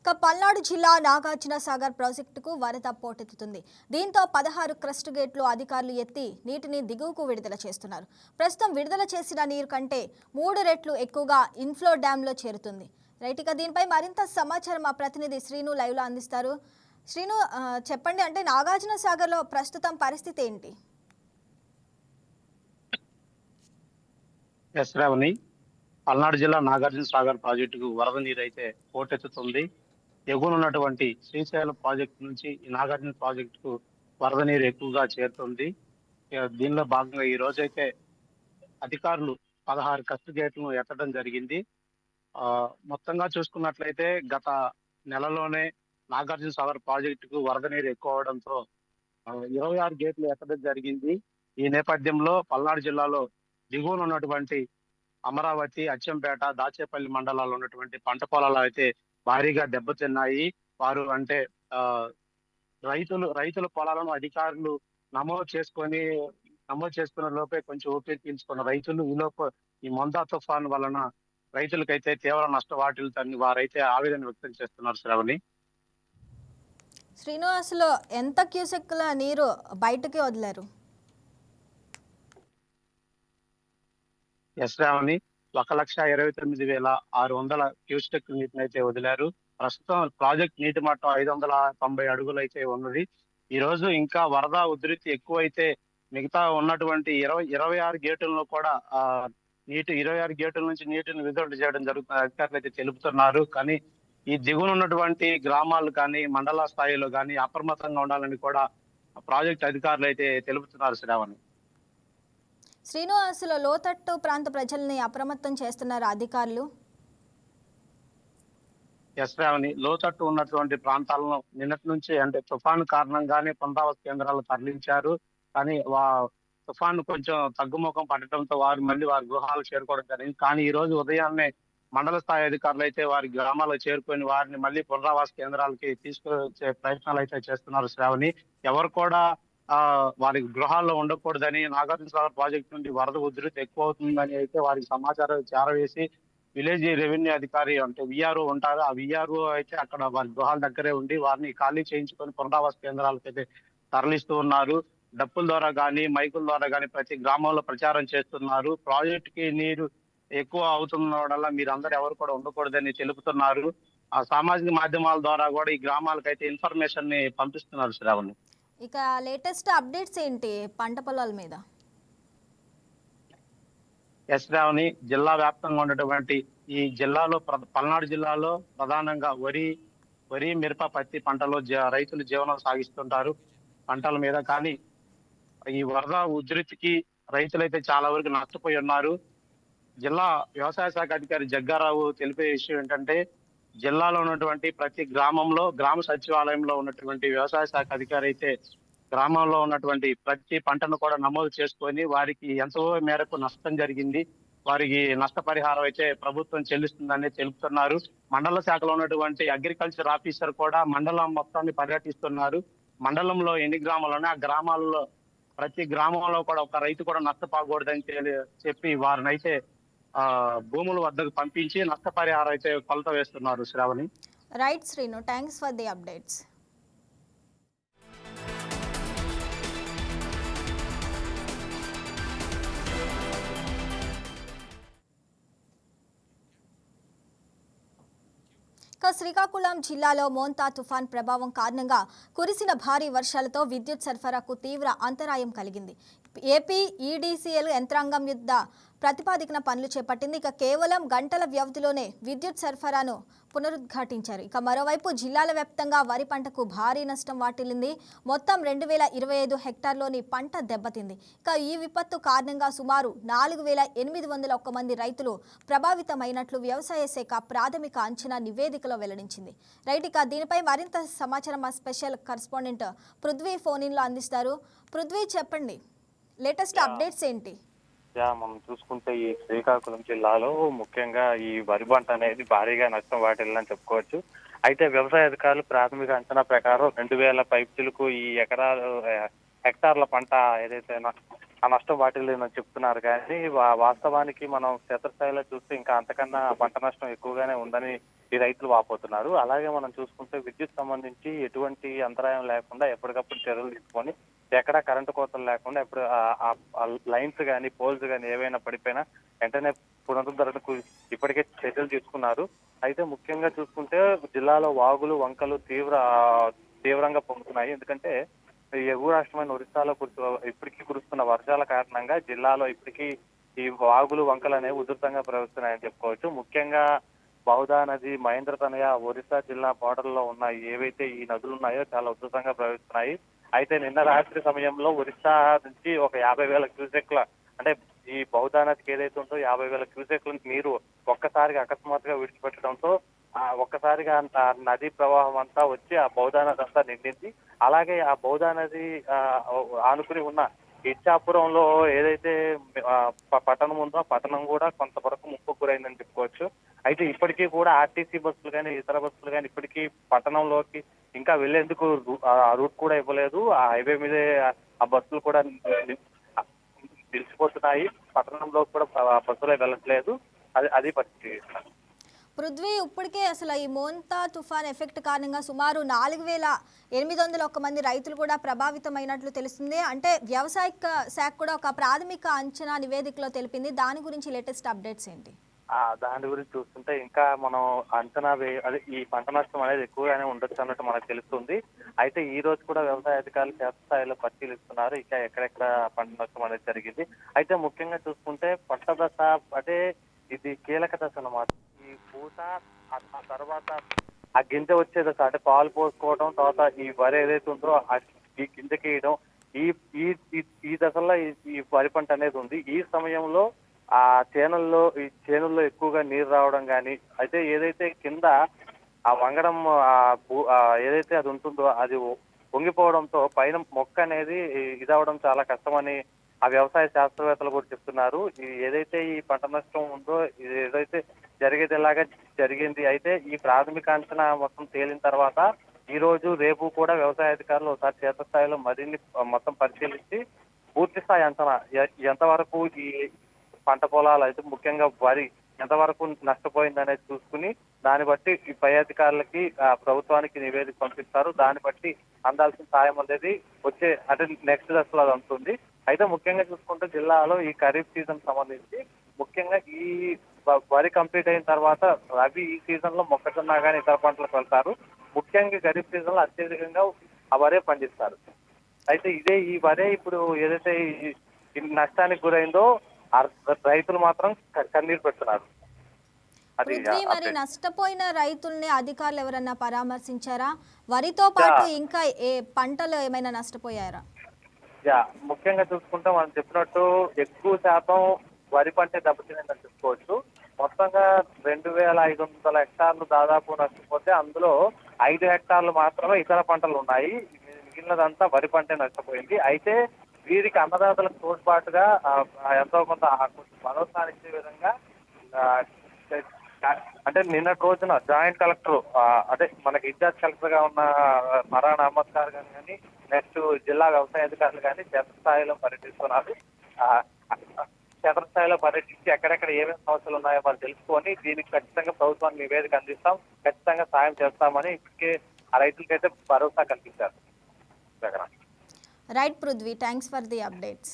ఇక పల్నాడు జిల్లా నాగార్జున సాగర్ ప్రాజెక్టుకు వరద పోటెత్తుతుంది. దీంతో పదహారు క్రస్ట్ గేట్లు అధికారులు ఎత్తి నీటిని దిగువకు విడుదల చేస్తున్నారు. ప్రస్తుతం విడుదల చేసిన నీరు కంటే మూడు రెట్లు ఎక్కువగా ఇన్ఫ్లో డ్యాంలో చేరుతుంది. రైట్ ఇక దీనిపై మరింత సమాచారం మా ప్రతినిధి శ్రీను లైవ్లో అందిస్తారు. శ్రీను చెప్పండి అంటే నాగార్జున సాగర్లో ప్రస్తుతం పరిస్థితి ఏంటి? ఎస్ పల్నాడు జిల్లా నాగార్జున సాగర్ ప్రాజెక్టుకు వరద నీరు అయితే పోటెత్తుతుంది. ఎగువన ఉన్నటువంటి శ్రీశైలం ప్రాజెక్ట్ నుంచి ఈ నాగార్జున ప్రాజెక్టుకు వరద నీరు ఎక్కువగా చేరుతుంది. దీనిలో భాగంగా ఈ రోజైతే అధికారులు పదహారు కస్తు గేట్లను ఎత్తడం జరిగింది. ఆ మొత్తంగా చూసుకున్నట్లయితే గత నెలలోనే నాగార్జున సాగర్ ప్రాజెక్టుకు వరద నీరు ఎక్కువ అవడంతో ఇరవై ఆరు గేట్లు ఎత్తడం జరిగింది. ఈ నేపథ్యంలో పల్నాడు జిల్లాలో దిగువన ఉన్నటువంటి అమరావతి అచ్చంపేట దాచేపల్లి మండలాల్లో ఉన్నటువంటి పంట పొలాలు అయితే భారీగా దెబ్బతిన్నాయి. వారు అంటే ఆ రైతులు రైతుల పొలాలను అధికారులు నమోదు చేసుకొని నమోదు చేసుకున్న లోపే కొంచెం ఊపిరి పీల్చుకున్న రైతులు ఈ లోపు ఈ మొందా తుఫాన్ వలన రైతులకైతే తీవ్ర నష్ట వాటిల్తని వారైతే ఆవేదన వ్యక్తం చేస్తున్నారు శ్రావణి. శ్రీను అసలు ఎంత క్యూసెక్ల నీరు బయటకి వదిలారు? ఎస్ శ్రావణి. ఒక లక్ష ఇరవై తొమ్మిది వేల ఆరు వందల క్యూస్టెక్ నీటిని అయితే వదిలారు. ప్రస్తుతం ప్రాజెక్ట్ నీటి మట్టం ఐదు వందల తొంభై అడుగులు అయితే ఉన్నది. ఈ రోజు ఇంకా వరద ఉధృతి ఎక్కువైతే మిగతా ఉన్నటువంటి ఇరవై ఇరవై ఆరు గేటులను కూడా ఆ నీటి ఇరవై ఆరు గేటుల నుంచి నీటిని విడుదల చేయడం జరుగుతుంది అధికారులు అయితే తెలుపుతున్నారు కానీ ఈ దిగున ఉన్నటువంటి గ్రామాలు కానీ మండల స్థాయిలో కానీ అప్రమత్తంగా ఉండాలని కూడా ప్రాజెక్ట్ అధికారులు అయితే తెలుపుతున్నారు శ్రావణి. శ్రీను లోతట్టు ప్రాంత ప్రజల్ని అప్రమత్తం చేస్తున్నారు అధికారులు? ఎస్ శ్రావణి లోతట్టు ఉన్నటువంటి ప్రాంతాలను నిన్నటి నుంచి అంటే తుఫాను కారణంగానే పునరావాస కేంద్రాలు తరలించారు. కానీ వా తుఫాను కొంచెం తగ్గుముఖం పడటంతో వారు మళ్ళీ వారి గృహాలు చేరుకోవడం జరిగింది. కానీ ఈ రోజు ఉదయాన్నే మండల స్థాయి అధికారులు అయితే వారి గ్రామాలకు చేరుకొని వారిని మళ్ళీ పునరావాస కేంద్రాలకి తీసుకొచ్చే ప్రయత్నాలు అయితే చేస్తున్నారు శ్రావణి. ఎవరు కూడా ఆ వారి గృహాల్లో ఉండకూడదని నాగార్జున సాగర్ ప్రాజెక్ట్ నుండి వరద ఉధృతి ఎక్కువ అవుతుందని అయితే వారికి సమాచారం చేరవేసి విలేజ్ రెవెన్యూ అధికారి అంటే విఆర్ఓ ఉంటారు. ఆ విఆర్ఓ అయితే అక్కడ వారి గృహాల దగ్గరే ఉండి వారిని ఖాళీ చేయించుకొని పునరావాస కేంద్రాలకు అయితే తరలిస్తూ ఉన్నారు. డప్పుల ద్వారా కానీ మైకుల ద్వారా కానీ ప్రతి గ్రామంలో ప్రచారం చేస్తున్నారు. ప్రాజెక్ట్కి నీరు ఎక్కువ అవుతున్న వల్ల మీరు అందరు ఎవరు కూడా ఉండకూడదని తెలుపుతున్నారు ఆ సామాజిక మాధ్యమాల ద్వారా కూడా ఈ గ్రామాలకైతే ఇన్ఫర్మేషన్ని పంపిస్తున్నారు శ్రావణి. ఇక లేటెస్ట్ అప్డేట్స్ ఏంటి పంట పొలాల మీద? ఎస్ రావుని జిల్లా వ్యాప్తంగా ఉన్నటువంటి ఈ జిల్లాలో ప్ర- పల్నాడు జిల్లాలో ప్రధానంగా వరి వరి మిరప పత్తి పంటలో జ- రైతులు జీవనం సాగిస్తుంటారు పంటల మీద. కానీ ఈ వరద ఉధృతికి రైతులైతే చాలా వరకు నష్టపోయి ఉన్నారు. జిల్లా వ్యవసాయ శాఖ అధికారి జగ్గారావు తెలిపే విషయం ఏంటంటే జిల్లాలో ఉన్నటువంటి ప్రతి గ్రామంలో గ్రామ సచివాలయంలో ఉన్నటువంటి వ్యవసాయ శాఖ అధికారి అయితే గ్రామంలో ఉన్నటువంటి ప్రతి పంటను కూడా నమోదు చేసుకొని వారికి ఎంతో మేరకు నష్టం జరిగింది. వారికి నష్టపరిహారం అయితే ప్రభుత్వం చెల్లిస్తుందని తెలుపుతున్నారు. మండల శాఖలో ఉన్నటువంటి అగ్రికల్చర్ ఆఫీసర్ కూడా మండలం మొత్తాన్ని పర్యటిస్తున్నారు. మండలంలో ఎన్ని గ్రామాలు ఆ గ్రామాలలో ప్రతి గ్రామంలో కూడా ఒక రైతు కూడా నష్టపోకూడదని తెలి- చెప్పి వారిని అయితే ఆ భూముల వద్దకు పంపించి నష్టపరిహారం అయితే కొలత వేస్తున్నారు Sravani. Right Srinu thanks for the updates ఇక శ్రీకాకుళం జిల్లాలో మోంతా తుఫాన్ ప్రభావం కారణంగా కురిసిన భారీ వర్షాలతో విద్యుత్ సరఫరాకు తీవ్ర అంతరాయం కలిగింది. ఏపీ ఈడీసీఎల్ యంత్రాంగం యుద్ధ ప్రతిపాదికన పనులు చేపట్టింది. ఇక కేవలం గంటల వ్యవధిలోనే విద్యుత్ సరఫరాను పునరుద్ఘాటించారు. ఇక మరోవైపు జిల్లాల వ్యాప్తంగా వరి పంటకు భారీ నష్టం వాటిల్లింది. మొత్తం రెండు వేల ఇరవై ఐదు హెక్టార్లోని పంట దెబ్బతింది. ఇక ఈ విపత్తు కారణంగా సుమారు నాలుగు వేల ఎనిమిది వందల ఒక్క మంది రైతులు ప్రభావితమైనట్లు వ్యవసాయ శాఖ ప్రాథమిక అంచనా నివేదికలో వెల్లడించింది. రైట్ ఇక దీనిపై మరింత సమాచారం మా స్పెషల్ కరస్పాండెంట్ పృథ్వీ ఫోన్ ఇన్లో అందిస్తారు. పృథ్వీ చెప్పండి. లేటెస్ట్ అప్డేట్స్ ఏంటి? యా మనం చూసుకుంటే ఈ శ్రీకాకుళం జిల్లాలో ముఖ్యంగా ఈ వరి పంట అనేది భారీగా నష్టం వాటిల్లని చెప్పుకోవచ్చు. అయితే వ్యవసాయ అధికారులు ప్రాథమిక అంచనా ప్రకారం రెండు వేల పైపులకు ఈ ఎకరాలు హెక్టార్ల పంట ఏదైతే ఆ నష్టం వాటిల్లేదని చెప్తున్నారు. కానీ వాస్తవానికి మనం క్షేత్రస్థాయిలో చూస్తే ఇంకా అంతకన్నా పంట నష్టం ఎక్కువగానే ఉందని ఈ రైతులు వాపోతున్నారు. అలాగే మనం చూసుకుంటే విద్యుత్ సంబంధించి ఎటువంటి అంతరాయం లేకుండా ఎప్పటికప్పుడు చర్యలు తీసుకొని ఎక్కడ కరెంటు కోతలు లేకుండా ఎప్పుడు లైన్స్ కానీ పోల్స్ కానీ ఏవైనా పడిపోయినా వెంటనే పునరుద్ధరణకు ఇప్పటికే చర్యలు తీసుకున్నారు. అయితే ముఖ్యంగా చూసుకుంటే జిల్లాలో వాగులు వంకలు తీవ్ర తీవ్రంగా పొందుతున్నాయి ఎందుకంటే ఎగువ రాష్ట్రమైన ఒరిస్సాలో కురుస్తు ఇప్పటికీ కురుస్తున్న వర్షాల కారణంగా జిల్లాలో ఇప్పటికీ ఈ వాగులు వంకలు అనేవి ఉధృతంగా ప్రవహిస్తున్నాయని చెప్పుకోవచ్చు. ముఖ్యంగా బౌదా నది మహేంద్ర తనయ ఒరిస్సా జిల్లా border లో ఉన్న ఏవైతే ఈ నదులు ఉన్నాయో చాలా ఉధృతంగా ప్రవహిస్తున్నాయి. అయితే నిన్న రాత్రి సమయంలో ఒరిస్సా నుంచి ఒక యాభై వేల క్యూసెక్ల అంటే ఈ బౌద్ధ నదికి ఏదైతే ఉందో యాభై వేల క్యూసెక్ల నీరు ఒక్కసారిగా అకస్మాత్తుగా విడిచిపెట్టడంతో ఆ ఒక్కసారిగా అంత నది ప్రవాహం అంతా వచ్చి ఆ బౌద్ధ నది అంతా నిండింది. అలాగే ఆ బౌద్ధ నది ఆనుకుని ఉన్న ఇచ్చాపురంలో ఏదైతే ప- పట్టణం ఉందో ఆ పట్టణం కూడా కొంతవరకు ముప్పు గురైందని చెప్పుకోవచ్చు. అయితే ఇప్పటికీ కూడా ఆర్టీసీ బస్సులు కానీ ఇతర బస్సులు కానీ ఇప్పటికీ పట్టణంలోకి ఇంకా వెళ్ళేందుకు రూ- ఆ రూట్ కూడా ఇవ్వలేదు. ఆ హైవే మీదే ఆ- బస్సులు కూడా నిలిచిపోతున్నాయి. పట్టణంలో కూడా బస్సులే వెళ్ళట్లేదు. అది అది పరిస్థితి. పృథ్వీ ఇప్పటికే అసలు ఈ మోంతా తుఫాన్ ఎఫెక్ట్ కారణంగా సుమారు నాలుగు వేల ఎనిమిది వందల ఒక్క మంది రైతులు కూడా ప్రభావితమైనట్లు తెలుస్తుంది. అంటే వ్యవసాయ శాఖ కూడా ఒక ప్రాథమిక అంచనా నివేదికలో తెలిపింది. దాని గురించి లేటెస్ట్ అప్డేట్స్ ఏంటి? దాని గురించి చూస్తుంటే ఇంకా మనం అంచనా వే అదే ఈ పంట నష్టం అనేది ఎక్కువగానే ఉండొచ్చు అన్నట్టు మనకు తెలుస్తుంది. అయితే ఈ రోజు కూడా వ్యవసాయ అధికారులు క్షేత్రస్థాయిలో పరిశీలిస్తున్నారు. ఇంకా ఎక్కడెక్కడ పంట నష్టం అనేది జరిగింది. అయితే ముఖ్యంగా చూసుకుంటే పంట దశ అంటే ఇది కీలక దశ అన్నమాట. ఈ పూత ఆ- తర్వాత ఆ గింజ వచ్చే దశ అంటే పాలు పోసుకోవడం తర్వాత ఈ వరి ఏదైతే ఉందో ఈ గింజకి వేయడం ఈ ఈ ఈ- దశలో ఈ వరి పంట అనేది ఉంది. ఈ సమయంలో ఆ చేనుల్లో ఈ చేనుల్లో ఎక్కువగా నీరు రావడం కానీ అయితే ఏదైతే కింద ఆ వంగడం ఆ భూ- ఏదైతే అది ఉంటుందో అది పొంగిపోవడంతో పైన మొక్క అనేది ఇదవడం చాలా కష్టమని ఆ వ్యవసాయ శాస్త్రవేత్తలు కూడా చెప్తున్నారు. ఏదైతే ఈ పంట నష్టం ఉందో ఇది ఏదైతే జరిగేదిలాగా జరిగింది అయితే ఈ ప్రాథమిక అంచనా మొత్తం తేలిన తర్వాత ఈ రోజు రేపు కూడా వ్యవసాయ అధికారులు ఒకసారి క్షేత్రస్థాయిలో మరిన్ని మొత్తం పరిశీలించి పూర్తి స్థాయి అంచనా ఎంతవరకు ఈ పంట పొలాలు అయితే ముఖ్యంగా వరి ఎంతవరకు నష్టపోయింది అనేది చూసుకుని దాన్ని బట్టి ఈ పై అధికారులకి ఆ, ప్రభుత్వానికి నివేదిక పంపిస్తారు. దాన్ని బట్టి అందాల్సిన సాయం అనేది వచ్చే అంటే నెక్స్ట్ దశలో అది ఉంటుంది అయితే ముఖ్యంగా చూసుకుంటే జిల్లాలో ఈ ఖరీఫ్ సీజన్ సంబంధించి ముఖ్యంగా ఈ వరి కంప్లీట్ అయిన తర్వాత రబీ ఈ సీజన్లో మొక్కజొన్న కానీ ఇతర పంటలకు వెళ్తారు. ముఖ్యంగా ఖరీఫ్ సీజన్లో అత్యధికంగా ఆ వరే పండిస్తారు. అయితే ఇదే ఈ వరే ఇప్పుడు ఏదైతే నష్టానికి గురైందో రైతులు మాత్రం కన్నీరు పెడుతున్నారు. మరి. నష్టపోయిన రైతుల్ని అధికారులు ఎవరన్నా పరామర్శించారా? వరితో పాటు ఇంకా ఏ పంటలు ఏమైనా నష్టపోయారా? యా ముఖ్యంగా చూసుకుంటే మనం చెప్పినట్టు ఎక్కువ శాతం వరి పంటే దెబ్బతినిందని చెప్పుకోవచ్చు. మొత్తంగా రెండు వేల ఐదు వందల హెక్టార్లు దాదాపు నష్టపోతే అందులో ఐదు హెక్టార్లు మాత్రమే ఇతర పంటలు ఉన్నాయి. మిగిలినదంతా వరి పంటే నష్టపోయింది. అయితే వీరికి అన్నదాతలకు తోడ్పాటుగా ఎంతో కొంత ఆ ఇచ్చే విధంగా అంటే నిన్నటి రోజున జాయింట్ కలెక్టర్ అదే మనకి ఇన్ఛార్జ్ కలెక్టర్గా ఉన్న మరాన్ అహ్మద్ గారు కానీ నెక్స్ట్ జిల్లా వ్యవసాయ అధికారులు కానీ క్షేత్రస్థాయిలో పర్యటిస్తున్నారు. క్షేత్రస్థాయిలో పర్యటించి ఎక్కడెక్కడ ఏమేమి సమస్యలు ఉన్నాయో వాళ్ళు తెలుసుకొని దీనికి ఖచ్చితంగా ప్రభుత్వానికి నివేదిక అందిస్తాం. ఖచ్చితంగా సాయం చేస్తామని ఇప్పటికే ఆ రైతులకైతే భరోసా కల్పించారు. Jagan. Right Prithvi thanks for the updates